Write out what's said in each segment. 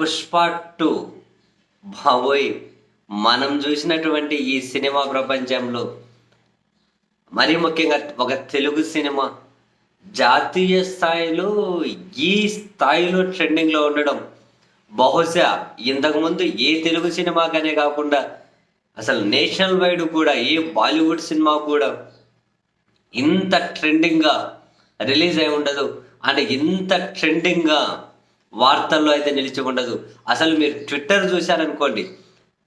Pushpa two. బాబోయ్ మనం చూసినటువంటి ఈ సినిమా ప్రపంచంలో మరీ ముఖ్యంగా ఒక తెలుగు సినిమా జాతీయ స్థాయిలో ఈ స్థాయిలో ట్రెండింగ్లో ఉండడం. బహుశా ఇంతకుముందు ఏ తెలుగు సినిమాకనే కాకుండా అసలు నేషనల్ వైడ్ కూడా ఏ బాలీవుడ్ సినిమా కూడా ఇంత ట్రెండింగ్గా రిలీజ్ అయి ఉండదు. అంటే ఇంత ట్రెండింగ్గా వార్తల్లో అయితే నిలిచి ఉండదు అసలు మీరు ట్విట్టర్ చూశారనుకోండి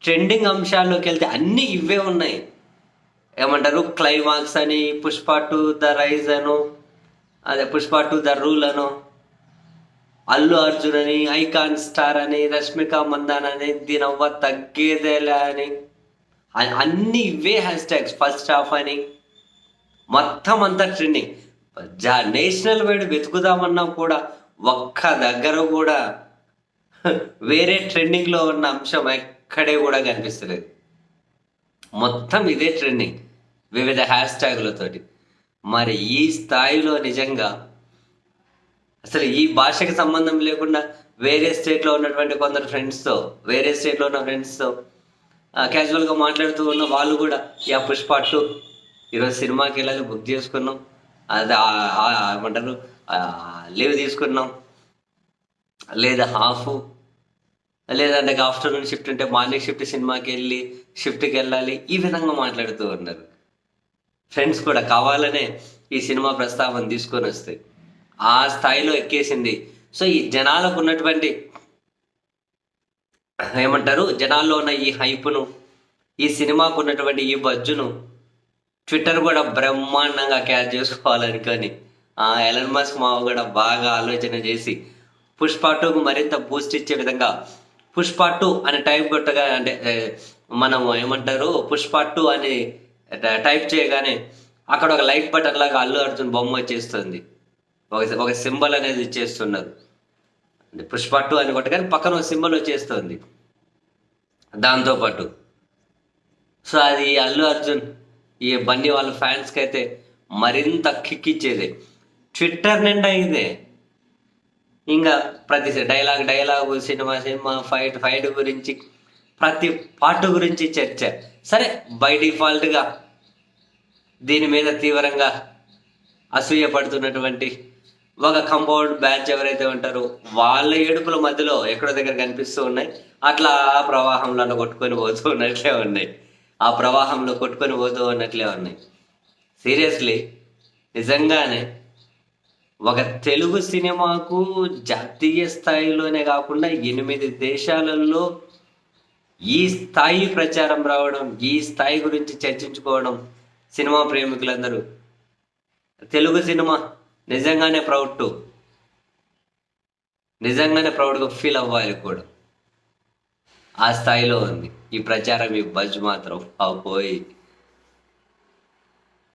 ట్రెండింగ్ అంశాల్లోకి వెళ్తే అన్నీ ఇవే ఉన్నాయి. ఏమంటారు? క్లైమాక్స్ అని పుష్ప టు ద రైజ్ అను అదే పుష్ప టు ద రూల్ అను అల్లు అర్జున్ అని ఐకాన్ స్టార్ అని రష్మిక మందాన్ అని దీనవ్వ తగ్గేదేలా అని అన్ని ఇవే హ్యాష్ ట్యాగ్స్ ఫస్ట్ హాఫ్ అని. మొత్తం అంతా ట్రెండింగ్ జా నేషనల్ వైడ్ వెతుకుదామన్నా కూడా ఒక్క దగ్గర కూడా వేరే ట్రెండింగ్లో ఉన్న అంశం ఎక్కడే కూడా కనిపిస్తలేదు. మొత్తం ఇదే ట్రెండింగ్ వివిధ హ్యాష్ ట్యాగులతోటి మరి ఈ స్థాయిలో నిజంగా అసలు ఈ భాషకి సంబంధం లేకుండా వేరే స్టేట్లో ఉన్నటువంటి కొందరు ఫ్రెండ్స్తో వేరే స్టేట్లో ఉన్న ఫ్రెండ్స్తో క్యాజువల్గా మాట్లాడుతూ ఉన్న వాళ్ళు కూడా యా పుష్ప టూ ఈరోజు సినిమాకి వెళ్ళాలి బుక్ చేసుకున్నాం. అది ఏమంటారు? లీవ్ తీసుకున్నాం. లేదా హాఫ్. లేదంటే ఆఫ్టర్నూన్ షిఫ్ట్ ఉంటే మార్నింగ్ షిఫ్ట్ సినిమాకి వెళ్ళి షిఫ్ట్కి వెళ్ళాలి ఈ విధంగా మాట్లాడుతూ ఉన్నారు. ఫ్రెండ్స్ కూడా కావాలనే ఈ సినిమా ప్రస్తావన తీసుకొని వస్తాయి ఆ స్థాయిలో ఎక్కేసింది. సో ఈ జనాలకు ఉన్నటువంటి ఏమంటారు? జనాల్లో ఉన్న ఈ హైప్ను ఈ సినిమాకు ఉన్నటువంటి ఈ బజ్జును ట్విట్టర్ కూడా బ్రహ్మాండంగా క్యాచ్ చేసుకోవాలనుకొని కానీ ఎలన్ మస్క్ మావ కూడా బాగా ఆలోచన చేసి పుష్ప టూకు మరింత బూస్ట్ ఇచ్చే విధంగా పుష్ప టూ అని టైప్ కొట్టగా అంటే మనం ఏమంటారు? పుష్ప టూ అని టైప్ చేయగానే అక్కడ ఒక లైక్ బటన్ లాగా అల్లు అర్జున్ బొమ్మ వచ్చేస్తుంది. ఒక ఒక సింబల్ అనేది ఇచ్చేస్తున్నారు. పుష్ప టూ అని కొట్టగానే పక్కన ఒక సింబల్ వచ్చేస్తుంది. దాంతోపాటు సో అది అల్లు అర్జున్ ఈ బన్నీ వాళ్ళ ఫ్యాన్స్కి అయితే మరింత కిక్ ఇచ్చేది. ట్విట్టర్ నిండా ఇదే. ఇంకా ప్రతి dialogue dialogue cinema cinema fight fight గురించి ప్రతి పార్ట్ గురించి చర్చ. సరే బై డిఫాల్ట్గా దీని మీద తీవ్రంగా అసూయ పడుతున్నటువంటి ఒక కంపౌండ్ బ్యాచ్ ఎవరైతే ఉంటారో వాళ్ళ ఏడుపుల మధ్యలో ఎక్కడో దగ్గర కనిపిస్తూ ఉన్నాయి. అట్లా ఆ ప్రవాహంలో కొట్టుకొని పోతూ ఉన్నట్లే ఉన్నాయి. ఆ ప్రవాహంలో కొట్టుకొని పోతూ ఉన్నట్లే ఉన్నాయి. సీరియస్లీ నిజంగానే ఒక తెలుగు సినిమాకు జాతీయ స్థాయిలోనే కాకుండా ఎనిమిది దేశాలలో ఈ స్థాయి ప్రచారం రావడం ఈ స్థాయి గురించి చర్చించుకోవడం సినిమా ప్రేమికులందరూ. తెలుగు సినిమా నిజంగానే ప్రౌడ్ టు. నిజంగానే ప్రౌడ్గా ఫీల్ అవ్వాలి కూడా. ఆ స్థాయిలో ఉంది. ఈ ప్రచారం ఈ బజ్ మాత్రం పోయి